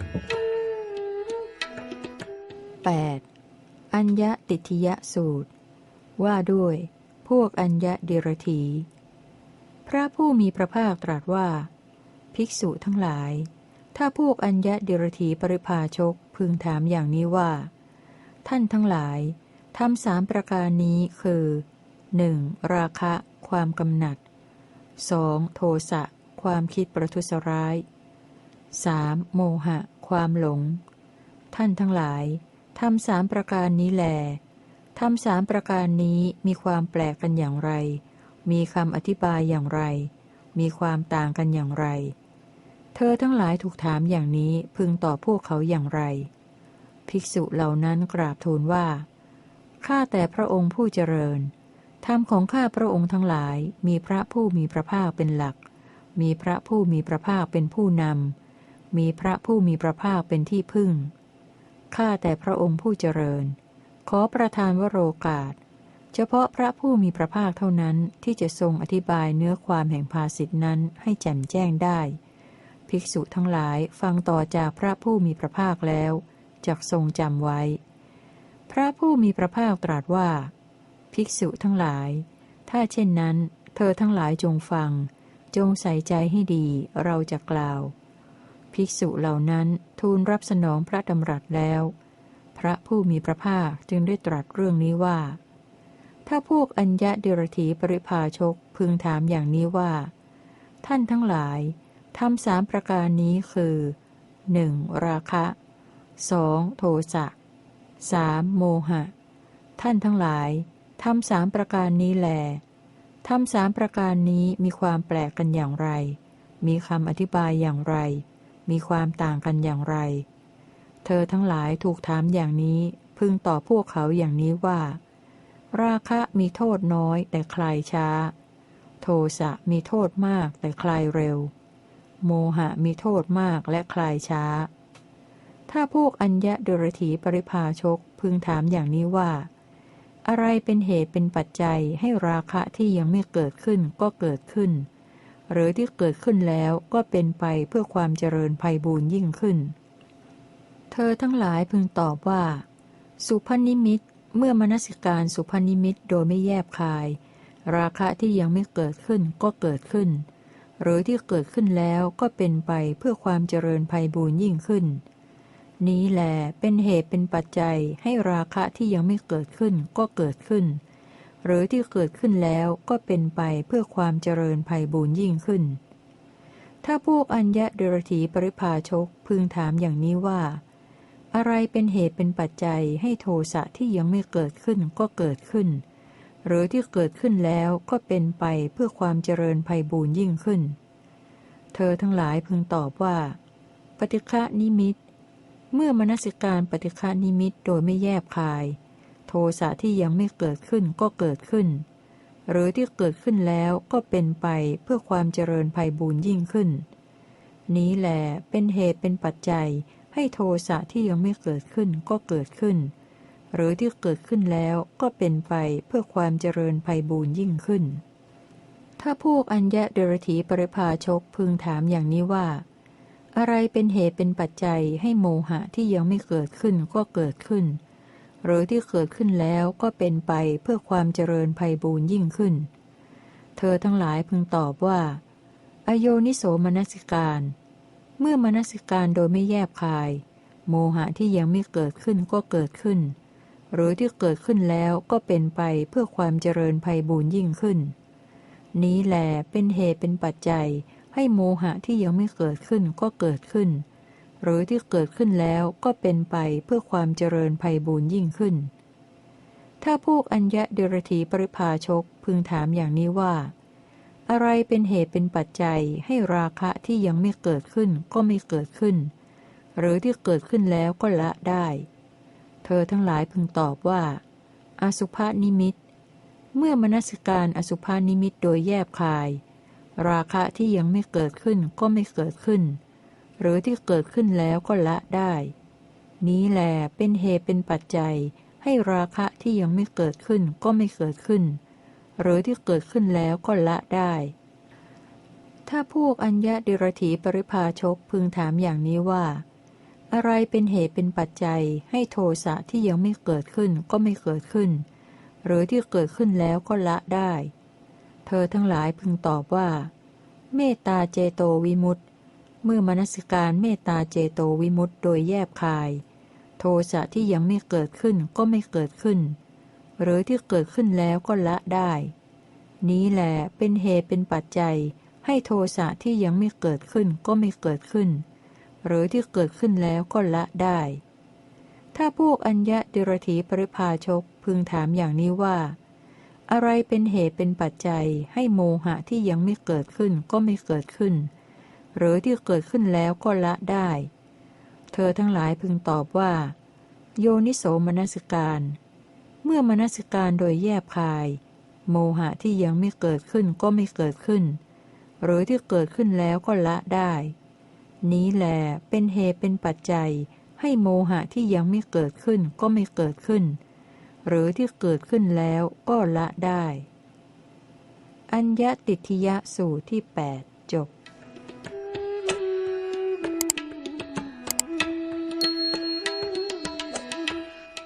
8. อัญญติทิยสูตร ว่าด้วย พวกอัญญเดรถีพระผู้มีพระภาคตรัสว่า ภิกษุทั้งหลาย ถ้าพวกอัญญเดรถีปริภาชกพึงถามอย่างนี้ว่า ท่านทั้งหลายทำสามประการนี้คือ 1. ราคะ ความกำหนัด 2. โทสะ ความคิดประทุษร้าย 3. โมหะ ความหลง ท่านทั้งหลายทำสามประการนี้แลทำสามประการนี้มีความแปลกกันอย่างไร มีคำอธิบายอย่างไร มีความต่างกันอย่างไร เธอทั้งหลายถูกถามอย่างนี้พึงตอบพวกเขาอย่างไร ภิกษุเหล่านั้นกราบทูลว่า ข้าแต่พระองค์ผู้เจริญ ธรรมของข้าพระองค์ทั้งหลาย มีพระผู้มีพระภาคเป็นหลัก มีพระผู้มีพระภาคเป็นผู้นำ มีพระผู้มีพระภาคเป็นที่พึ่ง ข้าแต่พระองค์ผู้เจริญ ขอประทานวโรกาส เฉพาะพระผู้มีพระภาคเท่านั้นที่จะทรงอธิบายเนื้อความแห่งภาสิทธินั้นให้แจ่มแจ้งได้ ภิกษุทั้งหลายฟังต่อจากพระผู้มีพระภาคแล้วจักทรงจำไว้ พระผู้มีพระภาคตรัสว่า ภิกษุทั้งหลาย ถ้าเช่นนั้น เธอทั้งหลายจงฟัง จงใส่ใจให้ดีเราจะกล่าว ภิกษุเหล่านั้นทูลรับสนองพระดำรัสแล้ว พระผู้มีพระภาคจึงได้ตรัสเรื่องนี้ว่า ถ้าพวกอัญญะเดรธีปริภาชกพึงถามอย่างนี้ว่า ท่านทั้งหลายทำสามประการนี้คือ 1. ราคะ 2. โทสะ 3. โมหะ ท่านทั้งหลายทำสามประการนี้แลทำสามประการนี้มีความแปลกกันอย่างไร มีคำอธิบายอย่างไร มีความต่างกันอย่างไร เธอทั้งหลายถูกถามอย่างนี้ พึงตอบพวกเขาอย่างนี้ว่า ราคะมีโทษน้อยแต่คลายช้า โทสะมีโทษมากแต่คลายเร็ว โมหะมีโทษมากและคลายช้า ถ้าพวกอัญญะดุรถีปริภาชกพึงถามอย่างนี้ว่า อะไรเป็นเหตุเป็นปัจจัยให้ราคะที่ยังไม่เกิดขึ้นก็เกิดขึ้น หรือที่เกิดขึ้นแล้วก็เป็นไปเพื่อความเจริญภัยบูญยิ่งขึ้น เธอทั้งหลายพึงตอบว่า สุพนิมิตเมื่อมนสิการสุพนิมิตโดยไม่แยบคาย ราคะที่ยังไม่เกิดขึ้นก็เกิดขึ้น หรือที่เกิดขึ้นแล้วก็เป็นไปเพื่อความเจริญภัยบูญยิ่งขึ้น นี้แหลเป็นเหตุเป็นปัจจัยให้ราคะที่ยังไม่เกิดขึ้นก็เกิดขึ้น หรือที่เกิดขึ้นแล้วก็เป็นไปเพื่อความเจริญภัยบูญยิ่งขึ้น ถ้าพวกอัญญะเดรถีปริภาชกพึงถามอย่างนี้ว่า อะไรเป็นเหตุเป็นปัจจัยให้โทสะที่ยังไม่เกิดขึ้นก็เกิดขึ้น หรือที่เกิดขึ้นแล้วก็เป็นไปเพื่อความเจริญภัยบูญยิ่งขึ้น เธอทั้งหลายพึงตอบว่า ปฏิฆะนิมิต เมื่อมนสิการปฏิฆะนิมิตโดยไม่แยบคาย โทสะที่ยังไม่เกิดขึ้นก็เกิดขึ้น หรือที่เกิดขึ้นแล้วก็เป็นไปเพื่อความเจริญภัยบูญยิ่งขึ้น นี้แหลเป็นเหตุเป็นปัจจัยให้โทสะที่ยังไม่เกิดขึ้นก็เกิดขึ้น หรือที่เกิดขึ้นแล้วก็เป็นไปเพื่อความเจริญภัยบูญยิ่งขึ้น ถ้าพวกอัญญะเดรถีปริภาชกพึงถามอย่างนี้ว่า อะไรเป็นเหตุเป็นปัจจัยให้โมหะที่ยังไม่เกิดขึ้นก็เกิดขึ้น หรือที่เกิดขึ้นแล้วก็เป็นไปเพื่อความเจริญภัยบูญยิ่งขึ้น เธอทั้งหลายพึงตอบว่า อโยนิโสมนสิการ เมื่อมนสิการโดยไม่แยบคาย โมหะที่ยังไม่เกิดขึ้นก็เกิดขึ้น หรือที่เกิดขึ้นแล้วก็เป็นไปเพื่อความเจริญภัยบูญยิ่งขึ้น นี้แหลเป็นเหตุเป็นปัจจัยให้โมหะที่ยังไม่เกิดขึ้นก็เกิดขึ้น หรือที่เกิดขึ้นแล้วก็เป็นไปเพื่อความเจริญภัยบูญยิ่งขึ้น ถ้าพวกอัญญะเดรธีปริภาชกพึงถามอย่างนี้ว่า อะไรเป็นเหตุเป็นปัจจัยให้ราคะที่ยังไม่เกิดขึ้นก็ไม่เกิดขึ้น หรือที่เกิดขึ้นแล้วก็ละได้ เธอทั้งหลายพึงตอบว่า อสุภานิมิต เมื่อมนสิการอสุภานิมิตโดยแยบคาย ราคะที่ยังไม่เกิดขึ้นก็ไม่เกิดขึ้น หรือที่เกิดขึ้นแล้วก็ละได้ นี้แหลเป็นเหตุเป็นปัจจัย ให้ราคะที่ยังไม่เกิดขึ้นก็ไม่เกิดขึ้น หรือที่เกิดขึ้นแล้วก็ละได้ ถ้าพวกอัญญะดิรถีปริภาชกพึงถามอย่างนี้ว่า อะไรเป็นเหตุเป็นปัจจัย ให้โทสะที่ยังไม่เกิดขึ้นก็ไม่เกิดขึ้น หรือที่เกิดขึ้นแล้วก็ละได้ เธอทั้งหลายพึงตอบว่า เมตตาเจโตวิมุตต เมื่อมนสิการเมตตาเจโตวิมุตตโดยแยบคาย โทสะที่ยังไม่เกิดขึ้นก็ไม่เกิดขึ้น หรือที่เกิดขึ้นแล้วก็ละได้ นี้แหละเป็นเหตุเป็นปัจจัย ให้โทสะที่ยังไม่เกิดขึ้นก็ไม่เกิดขึ้น หรือที่เกิดขึ้นแล้วก็ละได้ ถ้าพวกอัญญะดิรถีปริภาชกพึงถามอย่างนี้ว่า อะไรเป็นเหตุเป็นปัจจัย ให้โมหะที่ยังไม่เกิดขึ้นก็ไม่เกิดขึ้น หรือที่เกิดขึ้นแล้วก็ละได้ เธอทั้งหลายพึงตอบว่า โยนิโสมนสิการ เมื่อมนสิการโดยแยบคาย โมหะที่ยังไม่เกิดขึ้นก็ไม่เกิดขึ้น หรือที่เกิดขึ้นแล้วก็ละได้ นี้แหลเป็นเหตุเป็นปัจจัย ให้โมหะที่ยังไม่เกิดขึ้นก็ไม่เกิดขึ้น หรือที่เกิดขึ้นแล้วก็ละได้ อัญญติทิยะสูตรที่ 8